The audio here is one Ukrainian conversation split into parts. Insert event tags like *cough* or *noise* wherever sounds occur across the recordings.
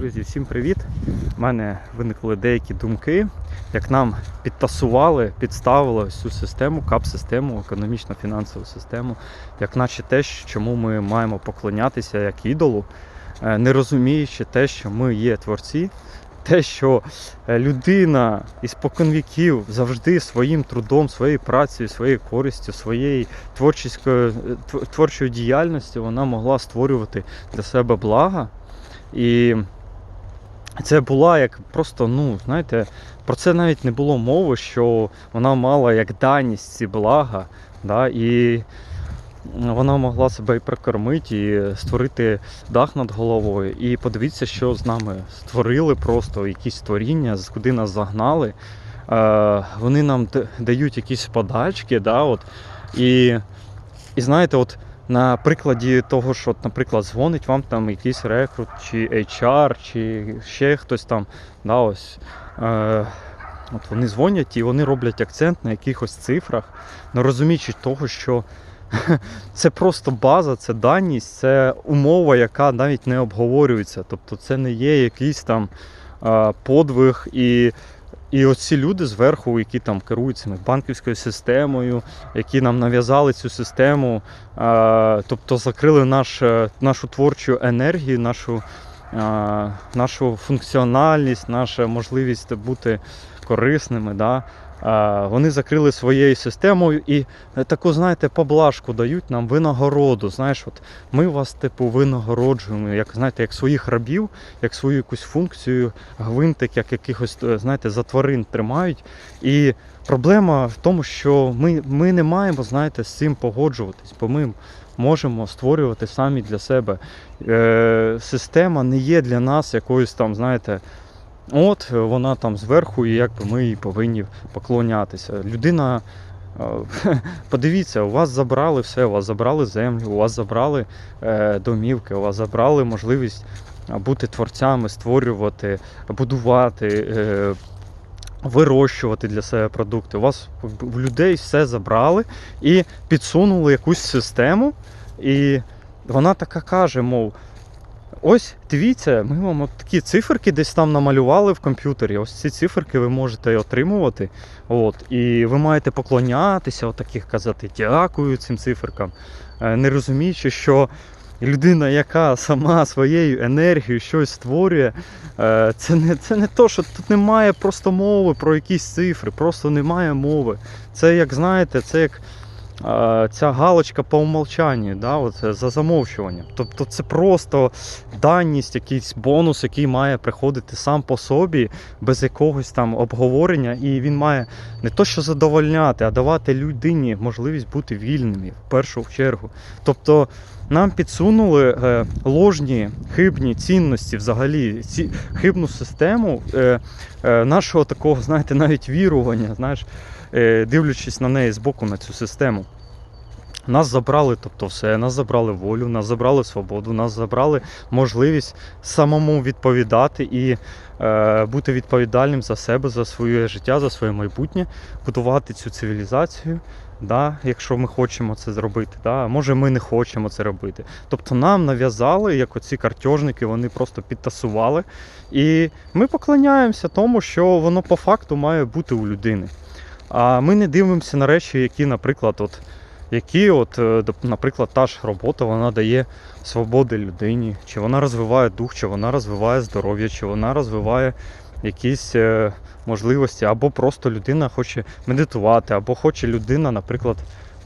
Друзі, всім привіт! У мене виникли деякі думки, як нам підтасували, підставили цю систему, КАП-систему, економічно-фінансову систему, як наче те, чому ми маємо поклонятися як ідолу, е, не розуміючи те, що ми є творці, те, що е, людина із поконвіків завжди своїм трудом, своєю працею, своєю користю, своєю творчою, творчою діяльністю вона могла створювати для себе блага. І це була як просто, ну, знаєте, про це навіть не було мови, що вона мала як даність ці блага, да, і вона могла себе і прокормити, і створити дах над головою. І подивіться, що з нами створили просто якісь творіння, куди нас загнали. Е, Вони нам дають якісь подачки, да, от, і, і знаєте, от на прикладі того, що, наприклад, дзвонить вам там якийсь рекрут, чи HR, чи ще хтось там. Да, ось, е, от вони дзвонять і вони роблять акцент на якихось цифрах, не розуміючи того, що *laughs* це просто база, це даність, це умова, яка навіть не обговорюється. Тобто це не є якийсь там е, подвиг і. І оці люди зверху, які там керують цими банківською системою, які нам нав'язали цю систему, тобто закрили наш, е, нашу творчу енергію, нашу, нашу функціональність, нашу можливість бути корисними. Да? Вони закрили своєю системою і е, таку, знаєте, поблажку дають нам винагороду. Знаєш, от ми вас, типу, винагороджуємо, як знаєте, як своїх рабів, як свою якусь функцію, гвинтик, як якихось, е, знаєте, за тварин тримають. І проблема в тому, що ми, ми не маємо, знаєте, з цим погоджуватись, бо ми можемо створювати самі для себе. Е, система не є для нас якоюсь там, знаєте. От вона там зверху, і якби ми їй повинні поклонятися. Людина, е, *laughs* подивіться, у вас забрали все, у вас забрали землю, у вас забрали е, домівки, у вас забрали можливість е, бути творцями, створювати, будувати, е, вирощувати для себе продукти. У вас в людей все забрали і підсунули якусь систему, і вона така каже, мов. Ось дивіться, ми вам от такі циферки десь там намалювали в комп'ютері. Ось ці циферки ви можете отримувати. От, і ви маєте поклонятися, отаких казати дякую цим циферкам, Е, не розуміючи, що людина, яка сама своєю енергією щось створює, е, це не, це не то, що тут немає просто мови про якісь цифри, просто немає мови. Це як знаєте, це як ця галочка по умовчанню да, от, е, за замовчуванням. Тобто це просто даність, якийсь бонус, який має приходити сам по собі, без якогось там обговорення, і він має не то, що задовольняти, а давати людині можливість бути вільними в першу чергу. Тобто нам підсунули е, ложні, хибні цінності, взагалі, ці, хибну систему е, е, нашого такого, знаєте, навіть вірування, знаєш, е, дивлячись на неї збоку на цю систему. Нас забрали, тобто все, нас забрали волю, нас забрали свободу, нас забрали можливість самому відповідати і е, бути відповідальним за себе, за своє життя, за своє майбутнє, будувати цю цивілізацію, да, якщо ми хочемо це зробити. Да, може ми не хочемо це робити. Тобто нам нав'язали, як оці картежники, вони просто підтасували. І ми поклоняємося тому, що воно по факту має бути у людини. А ми не дивимося на речі, які, наприклад, от які, от, е, наприклад, та ж робота вона дає свободи людині, чи вона розвиває дух, чи вона розвиває здоров'я, чи вона розвиває якісь е, можливості, або просто людина хоче медитувати, або хоче людина, наприклад,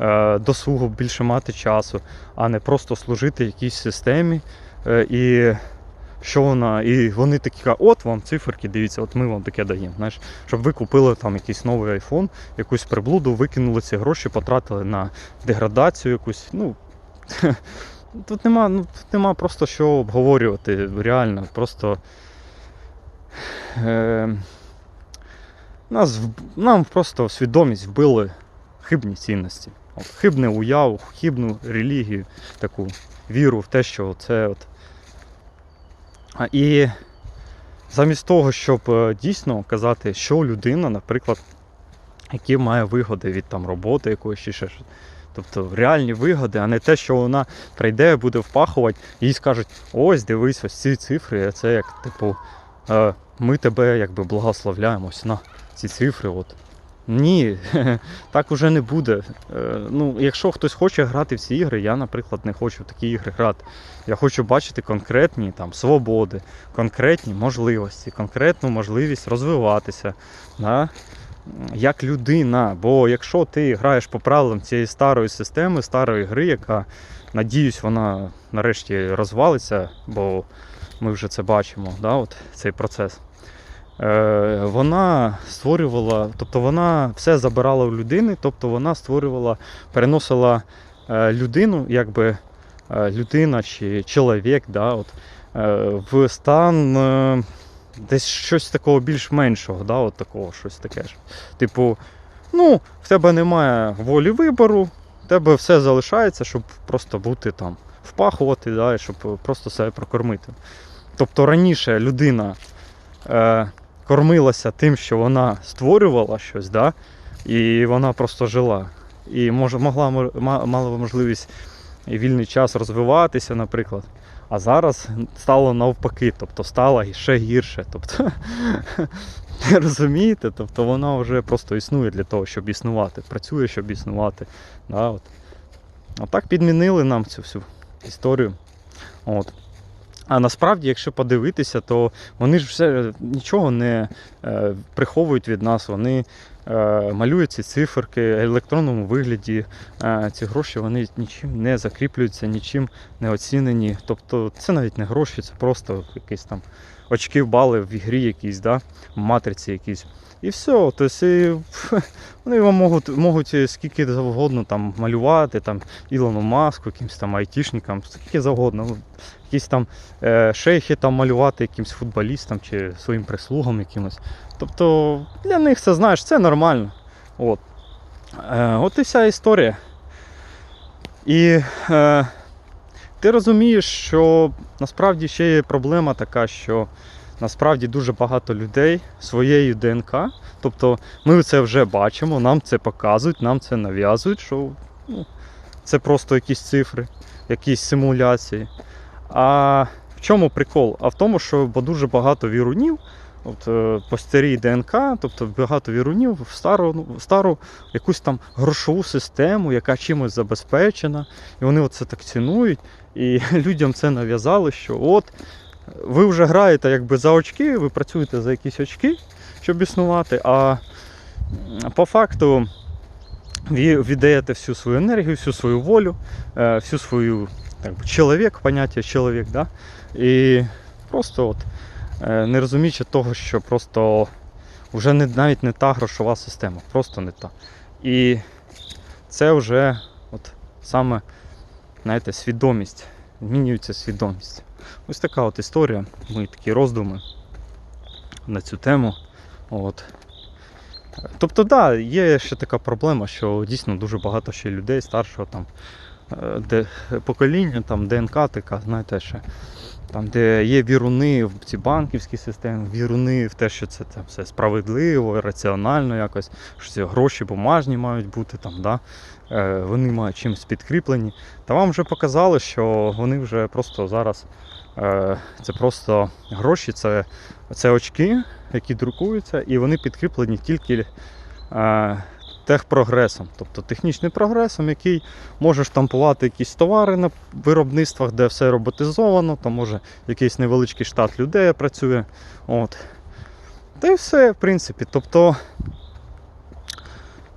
е, досугу більше мати часу, а не просто служити якійсь системі. Е, і що вона, і вони такі от вам циферки, дивіться, от ми вам таке даємо. Знаєш, щоб ви купили там якийсь новий айфон, якусь приблуду, викинули ці гроші, потратили на деградацію якусь. Ну *laughs* тут нема, ну тут нема просто що обговорювати. Реально, просто нас, нам просто в свідомість вбили хибні цінності. От, хибне уяву, хибну релігію, таку віру в те, що це от. І замість того, щоб е, дійсно казати, що людина, наприклад, які має вигоди від там роботи якоїсь чи ще. Тобто реальні вигоди, а не те, що вона прийде, буде впахувати, їй скажуть, ось дивись, ось ці цифри, це як, типу, е, ми тебе якби благословляємо ось на ці цифри. От. Ні, *laughs* так уже не буде. Е, Ну, якщо хтось хоче грати в ці ігри, я, наприклад, не хочу в такі ігри грати. Я хочу бачити конкретні там, свободи, конкретні можливості, конкретну можливість розвиватися. Да? Як людина. Бо якщо ти граєш по правилам цієї старої системи, старої гри, яка, надіюсь, вона нарешті розвалиться, бо ми вже це бачимо, да, от цей процес. Е, вона створювала, тобто вона все забирала у людини, тобто вона створювала, переносила е, людину, якби е, людина чи чоловік, да, от, е, в стан десь щось такого більш-меншого, да, от такого щось таке ж. Типу, ну, в тебе немає волі вибору, в тебе все залишається, щоб просто бути там, впахувати, да, щоб просто себе прокормити. Тобто раніше людина е, кормилася тим, що вона створювала щось, да, і вона просто жила. І може, могла, мала можливість і вільний час розвиватися, наприклад. А зараз стало навпаки, тобто стало ще гірше. Тобто, *laughs* розумієте? Тобто вона вже просто існує для того, щоб існувати, працює, щоб існувати. Да, от. А так підмінили нам цю всю історію. От. А насправді, якщо подивитися, то вони ж все нічого не е, приховують від нас. Вони е, малюють ці циферки в електронному вигляді. Е, ці гроші вони нічим не закріплюються, нічим не оцінені. Тобто це навіть не гроші, це просто якийсь там очки, бали в ігрі якісь, да? в матриці якісь. І все. Тобто, і, *laughs* вони вам можуть, можуть скільки завгодно там малювати, там Ілону Маску, якимось там айтішникам, скільки завгодно. Ну, Якісь там е, шейхи там малювати якимсь футболістам чи своїм прислугам якимось. Тобто для них це знаєш, це нормально. От, е, от і вся історія. І е, ти розумієш, що насправді ще є проблема така, що насправді дуже багато людей своєю ДНК. Тобто ми це вже бачимо, нам це показують, нам це нав'язують, що ну, це просто якісь цифри, якісь симуляції. А в чому прикол? А в тому, що дуже багато вірунів, от, е, по старій ДНК, тобто багато вірунів в стару, ну, в стару якусь там грошову систему, яка чимось забезпечена, і вони це так цінують. І *laughs* людям це нав'язали, що от ви вже граєте якби за очки, ви працюєте за якісь очки, щоб існувати, а по факту ви віддаєте всю свою енергію, всю свою волю, е, всю свою так би, чоловік, поняття чоловік, да? і просто от, не розуміючи того, що просто вже не, навіть не та грошова система, просто не та. І це вже от саме знаєте, свідомість, змінюється свідомість. Ось така от історія, мої такі роздуми на цю тему. От. Тобто, да, є ще така проблема, що дійсно дуже багато ще людей старшого там е, де, покоління, там ДНК така, знаєте, ще, там, де є віруни в ці банківські системи, віруни в те, що це там, все справедливо, раціонально якось, що ці гроші бумажні мають бути, там, да? е, вони мають чимось підкріплені. Та вам вже показали, що вони вже просто зараз е, це просто гроші, це, це очки, які друкуються, і вони підкріплені тільки е, техпрогресом, тобто технічним прогресом, який може штампувати якісь товари на виробництвах, де все роботизовано, там може якийсь невеличкий штат людей працює. От. Та й все, в принципі. Тобто,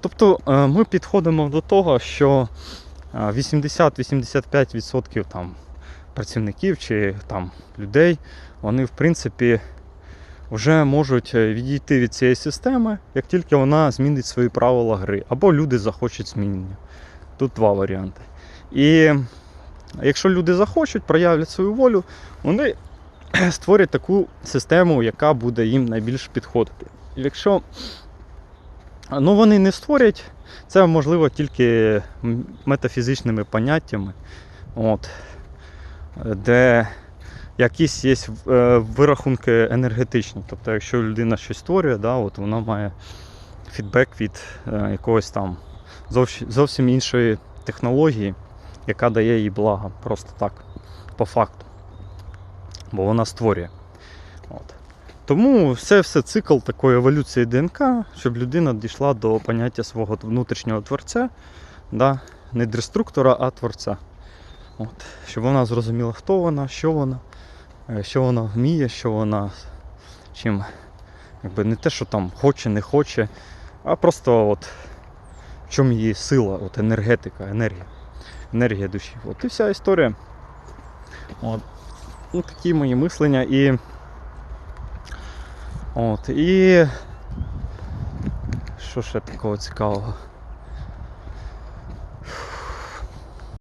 тобто е, ми підходимо до того, що е, 80-85% там працівників чи там людей, вони в принципі вже можуть е, відійти від цієї системи, як тільки вона змінить свої правила гри, або люди захочуть змінення. Тут два варіанти. І якщо люди захочуть, проявлять свою волю, вони *clears throat* створять таку систему, яка буде їм найбільш підходити. Якщо ну, вони не створять, це можливо тільки метафізичними поняттями, от, де якісь є е, вирахунки енергетичні. Тобто, якщо людина щось створює, да, от вона має фідбек від е, якогось там зовсім, іншої технології, яка дає їй блага. Просто так, по факту. Бо вона створює. От. Тому все, все цикл такої еволюції ДНК, щоб людина дійшла до поняття свого внутрішнього творця, да? не деструктора, а творця. От. Щоб вона зрозуміла, хто вона, що вона, що вона вміє, що вона чим якби не те, що там хоче, не хоче, а просто от в чому її сила, от енергетика, енергія. Енергія душі. От і вся історія. От. Ну, такі мої мислення і. От, і. Що ще такого цікавого?